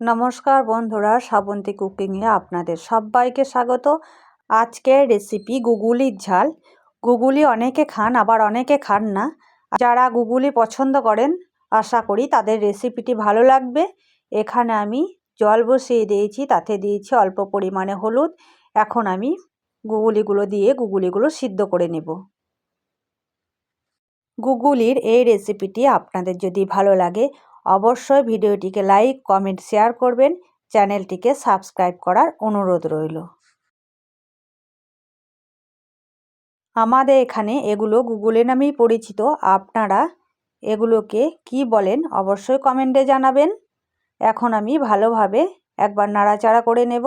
নমস্কার বন্ধুরা, শ্রাবন্তী কুকিংয়ে আপনাদের সবাইকে স্বাগত। আজকের রেসিপি গুগুলির ঝাল। গুগুলি অনেকে খান, আবার অনেকে খান না। যারা গুগুলি পছন্দ করেন, আশা করি তাদের রেসিপিটি ভালো লাগবে। এখানে আমি জল বসিয়ে দিয়েছি, তাতে দিয়েছি অল্প পরিমাণে হলুদ। এখন আমি গুগুলিগুলো দিয়ে গুগুলিগুলো সিদ্ধ করে নেব। গুগুলির এই রেসিপিটি আপনাদের যদি ভালো লাগে অবশ্যই ভিডিওটিকে লাইক, কমেন্ট, শেয়ার করবেন। চ্যানেলটিকে সাবস্ক্রাইব করার অনুরোধ রইল। আমাদের এখানে এগুলো গুগলে নামেই পরিচিত। আপনারা এগুলোকে কি বলেন অবশ্যই কমেন্টে জানাবেন। এখন আমি ভালোভাবে একবার নাড়াচাড়া করে নেব।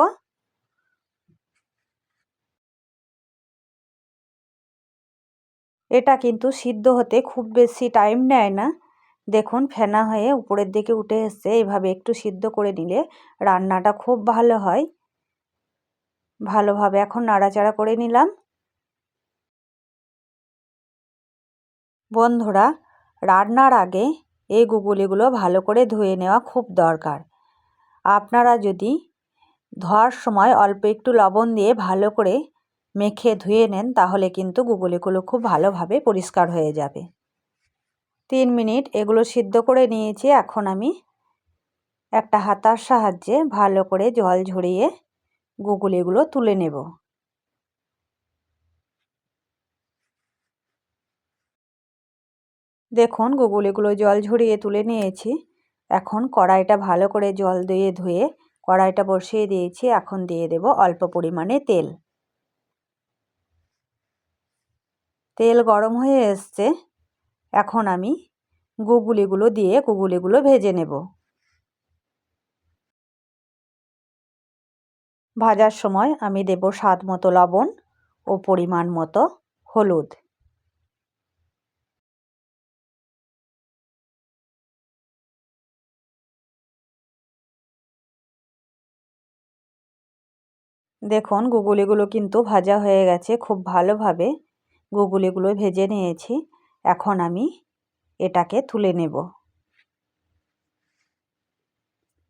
এটা কিন্তু সিদ্ধ হতে খুব বেশি টাইম নেয় না। দেখুন, ফেনা হয়ে উপরের দিকে উঠে এসছে। এইভাবে একটু সিদ্ধ করে নিলে রান্নাটা খুব ভালো হয়। ভালোভাবে এখন নাড়াচাড়া করে নিলাম। বন্ধুরা, রান্নার আগে এই গুগুলিগুলো ভালো করে ধুয়ে নেওয়া খুব দরকার। আপনারা যদি ধোয়ার সময় অল্প একটু লবণ দিয়ে ভালো করে মেখে ধুয়ে নেন, তাহলে কিন্তু গুগুলিগুলো খুব ভালোভাবে পরিষ্কার হয়ে যাবে। তিন মিনিট এগুলো সিদ্ধ করে নিয়েছি। এখন আমি একটা হাতার সাহায্যে ভালো করে জল ঝরিয়ে গুগুলিগুলো তুলে নেব। দেখুন, গুগুলিগুলো জল ঝরিয়ে তুলে নিয়েছি। এখন কড়াইটা ভালো করে জল দিয়ে ধুয়ে কড়াইটা বসিয়ে দিয়েছি। এখন দিয়ে দেব অল্প পরিমাণে তেল। তেল গরম হয়ে এসছে। এখন আমি গুগুলিগুলো দিয়ে গুগুলিগুলো ভেজে নেব। ভাজার সময় আমি দেব স্বাদ মতো লবণ ও পরিমাণ মতো হলুদ। দেখুন, গুগুলিগুলো কিন্তু ভাজা হয়ে গেছে, খুব ভালোভাবে গুগুলিগুলো ভেজে নিয়েছি। এখন আমি এটাকে তুলে নেব।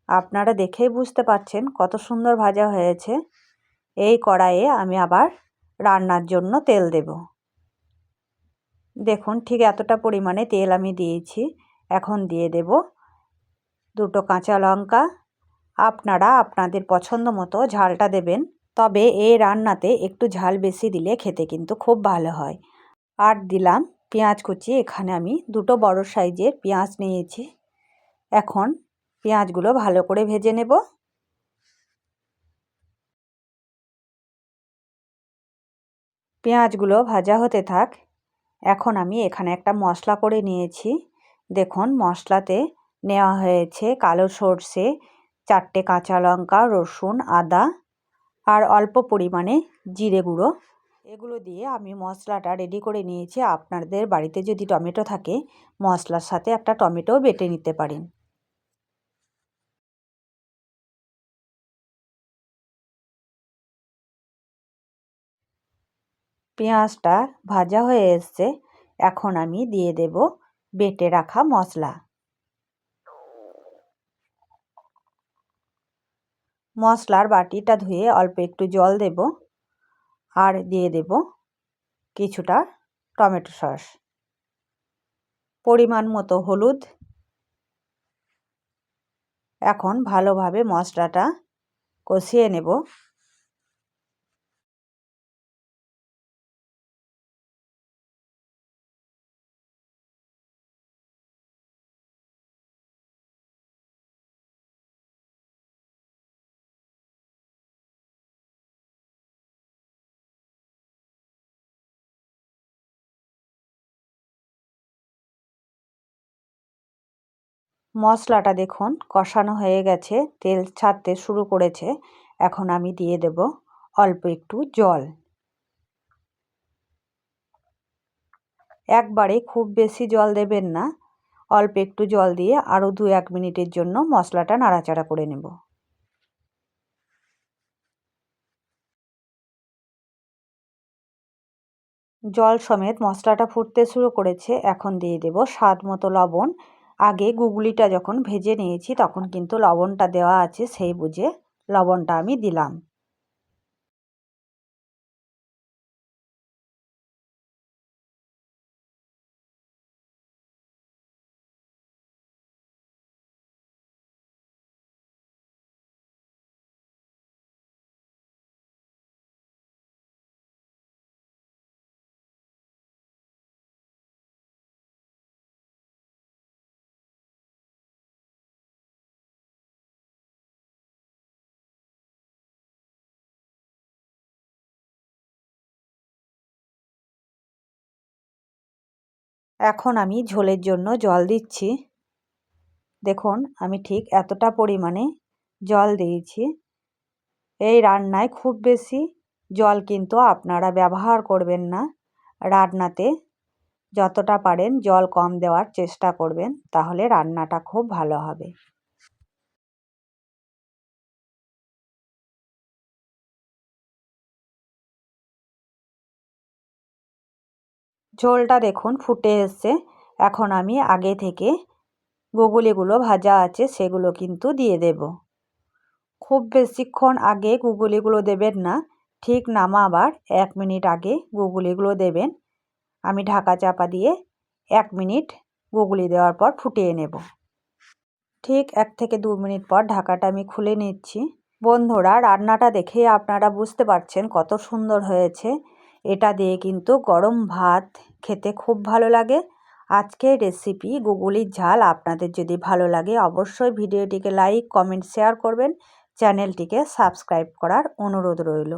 আপনারা দেখেই বুঝতে পারছেন কত সুন্দর ভাজা হয়েছে। এই কড়াইয়ে আমি আবার রান্নার জন্য তেল দেব। দেখুন ঠিক এতটা পরিমাণে তেল আমি দিয়েছি। এখন দিয়ে দেব দুটো কাঁচা লঙ্কা। আপনারা আপনাদের পছন্দ মতো ঝালটা দেবেন, তবে এই রান্নাতে একটু ঝাল বেশি দিলে খেতে কিন্তু খুব ভালো হয়। আর দিলাম পেঁয়াজ কুচি, এখানে আমি দুটো বড় সাইজের পেঁয়াজ নিয়েছি। এখন পেঁয়াজগুলো ভালো করে ভেজে নেব। পেঁয়াজগুলো ভাজা হতে থাক। এখন আমি এখানে একটা মশলা করে নিয়েছি। দেখুন, মশলাতে নেওয়া হয়েছে কালো সর্ষে, চারটে কাঁচা লঙ্কা, রসুন, আদা আর অল্প পরিমাণে জিরে গুঁড়ো। এগুলো দিয়ে আমি মশলাটা রেডি করে নিয়েছি। আপনাদের বাড়িতে যদি টমেটো থাকে, মশলার সাথে একটা টমেটোও বেটে নিতে পারেন। পেঁয়াজটা ভাজা হয়ে এসছে। এখন আমি দিয়ে দেব বেটে রাখা মশলা। মশলার বাটিটা ধুয়ে অল্প একটু জল দেব। আর দিয়ে দেব কিছুটা টমেটো সস। পরিমাণ মতো হলুদ। এখন ভালোভাবে মশলাটা কষিয়ে নেব। মশলাটা দেখুন, কষানো হয়ে গেছে, তেল ছাড়তে শুরু করেছে। এখন আমি দিয়ে দেব অল্প একটু জল। একবারে খুব বেশি জল দেবেন না। অল্প একটু জল দিয়ে আরও দু এক মিনিটের জন্য মশলাটা নাড়াচাড়া করে নেব। জল সমেত মশলাটা ফুটতে শুরু করেছে। এখন দিয়ে দেব স্বাদ মতো লবণ। আগে গুগলিটা যখন ভেজে নিয়েছি, তখন কিন্তু লবণটা দেওয়া আছে, সেই বুঝে লবণটা আমি দিলাম। এখন আমি ঝোলের জন্য জল দিচ্ছি। দেখুন, আমি ঠিক এতটা পরিমাণে জল দিয়েছি। এই রান্নায় খুব বেশি জল কিন্তু আপনারা ব্যবহার করবেন না। রান্নাতে যতটা পারেন জল কম দেওয়ার চেষ্টা করবেন, তাহলে রান্নাটা খুব ভালো হবে। ঝোলটা দেখুন, ফুটে এসছে। এখন আমি আগে থেকে গুগুলিগুলো ভাজা আছে, সেগুলো কিন্তু দিয়ে দেব। খুব বেশিক্ষণ আগে গুগুলিগুলো দেবেন না, ঠিক নামাবার এক মিনিট আগে গুগুলিগুলো দেবেন। আমি ঢাকা চাপা দিয়ে এক মিনিট গুগলি দেওয়ার পর ফুটিয়ে নেব। ঠিক এক থেকে দু মিনিট পর ঢাকাটা আমি খুলে নিচ্ছি। বন্ধুরা, রান্নাটা দেখে আপনারা বুঝতে পারছেন কত সুন্দর হয়েছে। এটা দিয়ে কিন্তু গরম ভাত খেতে খুব ভালো লাগে। আজকের রেসিপি গুগলির ঝাল আপনাদের যদি ভালো লাগে অবশ্যই ভিডিওটিকে লাইক কমেন্ট শেয়ার করবেন। চ্যানেলটিকে সাবস্ক্রাইব করার অনুরোধ রইল।